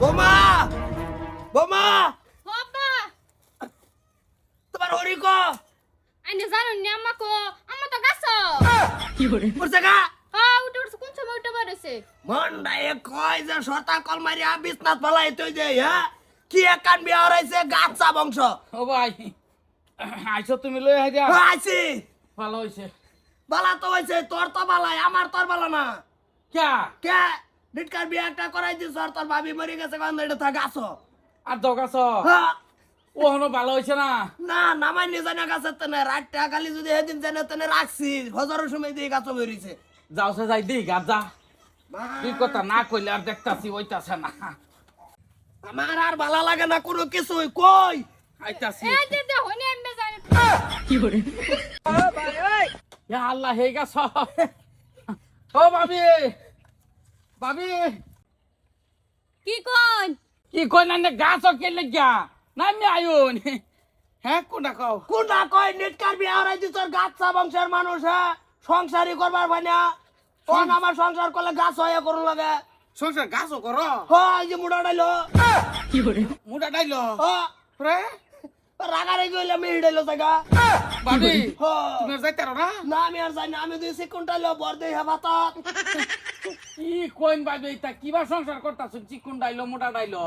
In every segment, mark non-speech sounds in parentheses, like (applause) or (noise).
বোমা! বোমা! বাবা তোমার হরি ক? আইনে জানো নি আমাকে আমা তো গাছ। পড়ছে গা? হ্যাঁ উঠে উঠছে। কোন সময় উঠে বেরোছে মন্ডায় কয় যে সতা কলমারি বিছনাথ পালাই তুই যে হ্যাঁ? কি একান বিয়া হরাইছে গাছা বংশ। ও ভাই আইছো তুমি লই আই দিয়া। আইছি। ভালো হইছে। বালা তো হইছে তোর তো বালাই আমার তোর বালা না। ক্যা? কে ডিটকার বিয়া একটা করাই দিছ আর তোর ভাবি মরে গেছে কারণ এটা থাক গাছ আর দগাছ হ্যাঁ। ও হনো ভালো হইছে না? না নামাই নিজে না গাছের তেনে। রাতটা খালি যদি সেদিন জেনে তেনে রাখছি। হজারের সময় দিয়ে গাছ বেরিয়েছে যাও সে যাই দিই গাজা তুই কথা না কইলে আর দেখতাছি ওইতাছে না। আমার আর ভালো লাগে না কোনো কিছুই। কই? আইতাছি। এই যে যে হনি এমবে জানি ইয়া আল্লাহ হে গাছ। ও ভাবি। ভাবি। কি কোন? কি কই না নে গাছ কে লাগিয়া নামি আয়ুন হ্যাঁ কোনটা কও? কোনটা কই? নিটকার বিয়া হরাই দিছ গাছা বংশের মানুষ হ্যাঁ? সংসারই করবার ভাইনা কোন আমার সংসার করলে গাছ হয়ে করুন লাগে? সংসার গাছও করো? হয় যে মুড়া ডাইলো। মুডা ডাইলো? হ্যাঁ রে? রাগারে গইলে আমি হিডাইলো জায়গা ভাবি হ্যাঁ তুমি যাইতারো না? না আমি আর জানি না, আমি দুই সেকেন্ড ডাইলো বর দেই হেবাতা কি কইন ভাবি এটা কিবা সংসার করতাছ চিকুন ডাইলো মোটা ডাইলো।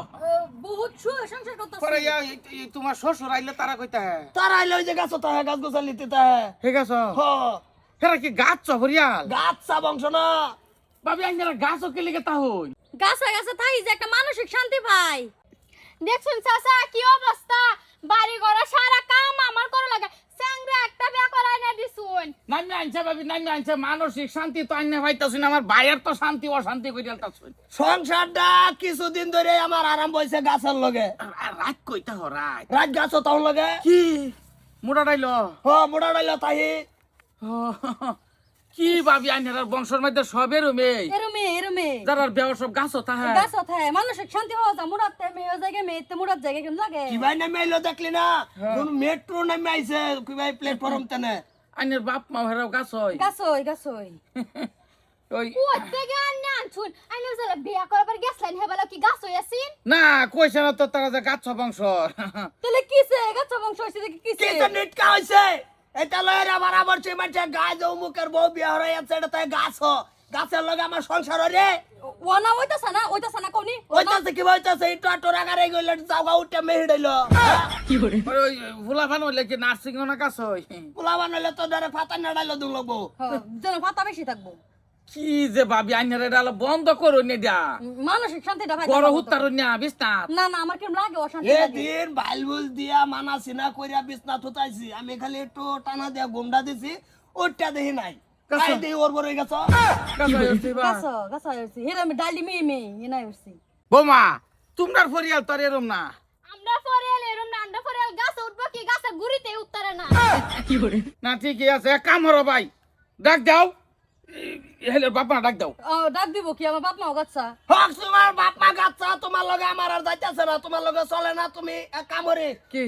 বহুত সুখ সংসার করতেছে। পরে ইয়া এই- এই তোমার শ্বশুর আইলে তারা কইতা হ্যাঁ। তারা আইলো ওই যে গাছ গোছালি ঠিক আছে হ হেরা কি গাছ গাছা বংশ না। ভাবি আইনারা গাছও কে লিগে তা হই? গাছে গাছে থাই যে একটা মানসিক শান্তি পাই। দেখছুন চাচা কি অবস্থা বাড়ি ঘরে সারা কাম আমার করে লাগে স্যাংরা একটা বিয়া করাই না দিছুন নামি আনছে ভাবি নামি আনছে মানসিক শান্তি তো আইনে পাইতাছুন আমার ভাইয়ের তো শান্তি অশান্তি কইরালতাছুন সংসারটা কিছুদিন ধরে আমার আরাম হয়েছে গাছের লগে। আর রাত কইতা হ রাত। রাত লগে? কি? মোটা ডাইলো? হ মোড়া ডাইলো তাহি। কি ভাবি আইনার বংশের মধ্যে মেয়ে এরমে এরমে যারা বেওয়ার সব গাছও তাহা গাছ থাকে মানসিক শান্তি হওয়া যায় মুরাতে মেয়ে জায়গায় মেয়েতে মুরাত জায়গায় কেমন লাগে? কি ভাই নামে আইলো দেখলি না? কোন মেট্রো নামে আইছে কি ভাই প্ল্যাটফর্ম তেনে আইনের বাপ মা হেরাও গাছ হয়। গাছই গাছই (laughs) ওই ওতে গান না আনছুন। আইনে জালে বিয়া করাবার গেছলেন হেবেলা কি গাছ হইয়াছিন না কইছে না তো তারা যে গাছ বংশ। (laughs) তাহলে কিসে? গাছ বংশ হইছে দেখি কিসে? কি তো নিটকা হইছে? এটা লয়ের আমার আবার সে মাঝে গাছ ও মুখের বউ বিয়া হয়ে আছে এটা তাই গাছ হ গাছের লগে আমার সংসার রে। ওনা ওইতাছে না? ওইতাছে না কোনি ওইতাছে কি হইতাছে এই টোটো রাগারে গইলে জাগা উঠে মেহিড়াইলো ওই ওই ফুলা হইলে কি নার্সিং না গাছ পোলা বানাইলে তো ধরে ফাতা নাড়াইলো দুল লগবো যেন পাতা বেশি থাকব। কি যে ভাবি আইনের বন্ধ করো নে মানসিক শান্তিটা ভাই বড় না বিস্তার। না না আমার কেমন লাগে অশান্তি এ দিন বাইলবুল দিয়া মানা সিনা কইরা বিছনা থুতাইছি। আমি খালি একটু টানা দিয়া গুমডা দিছি ওইটা দেখি নাই? কাই দেই ওর বড় গেছ। গাছ গাছ হইছে হেরে আমি ডালি মেয়ে মেয়ে এনা হইছে। বোমা তোমরার পরিয়াল তোর এরম না। আমরা ফরিয়াল এরম না আমরা ফরিয়াল গাছ উঠবো কি গাছে গুড়িতে উত্তরে না। না ঠিকই আছে। এক কাম হরো ভাই ডাক দাও। হেলে বাপা ডাক দাও। ও ডাক দিব কি? আমার বাপ মাও গাছা হক তোমার বাপ মা গাচ্ছা তোমার লগে আমার আর যাইতাছে না তোমার লগে চলে না তুমি। এক কাম করে। কি?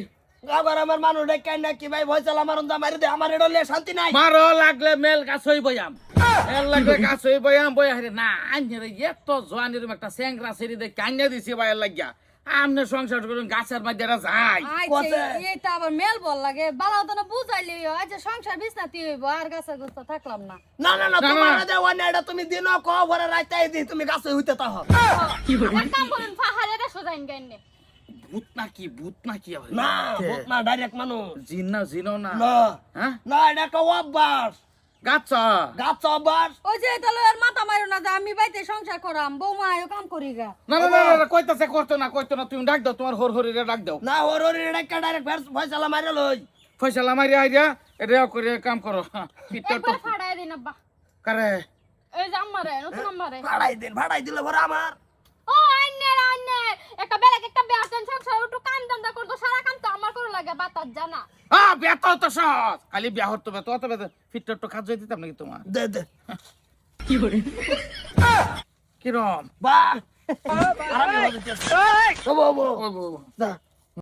আবার আমার মানুষ ডেকাই না কি ভাই? ভয়সাল আমার অন্দা মারি দে। আমার এটা লিয়ে শান্তি নাই। মারো লাগলে মেল গাছ হই বয়াম। মেল লাগলে গাছ হই বয়াম বয়া হেরে না আইনের এত জোয়ানির একটা স্যাংরা সেরি দেখে আইনে দিছি বাইর লাগিয়া। আমনে সংসার করুন গাছের মধ্যে এরা যায়। কসে? আবার মেল বল লাগে। বালা তো না বুঝাইলি আজ সংসার বিছনাতি হইব আর গাছে গোস্ত থাকলাম না। না না না না, তোমার না। দে ওয়ানে এটা তুমি দিন ক ভরে রাইতাই দি তুমি গাছে হইতে তাহ। আমার কাম করেন ফাহারে রে সোজাইন গাইনে ভূত নাকি ভূত নাকি না ভূত না ডাইরেক্ট মানুষ। জিন না জিনো না। না। হ্যাঁ? না এটা একটা অভ্যাস। গাছ। গাছ অভ্যাস। ওই যে তাহলে আর মাথা মারো না যে আমি বাইতে সংসার করাম বৌমা আয়ো কাম করি গা। না না না না কইতাছে করতো না কইতো না তুমি ডাক দাও তোমার হর হরিরে ডাক দাও। না ওর এটা একটা ডাইরেক্ট ফয়সালা মারি লই। ফয়সালা মারি আইরা এটা করে কাম করো। পিঠটা তো ফাড়াই দিন আব্বা। কারে? এই যে আমারে নতুন আমারে ভাড়াই দিন ভাড়াই দিলে ভরে আমার। ও আইনের আইনের একটা বেলেগ একটা বেতন সংসার একটু কাম দান্দা করতো সারা কাম তো আমার করে বাতাস জানা আ বেত তো সহজ। খালি হতো বেত অত বেত তো কাজ দিতাম নাকি তোমার? দে দে। কিরম? বা আরামে হয়ে ও। দা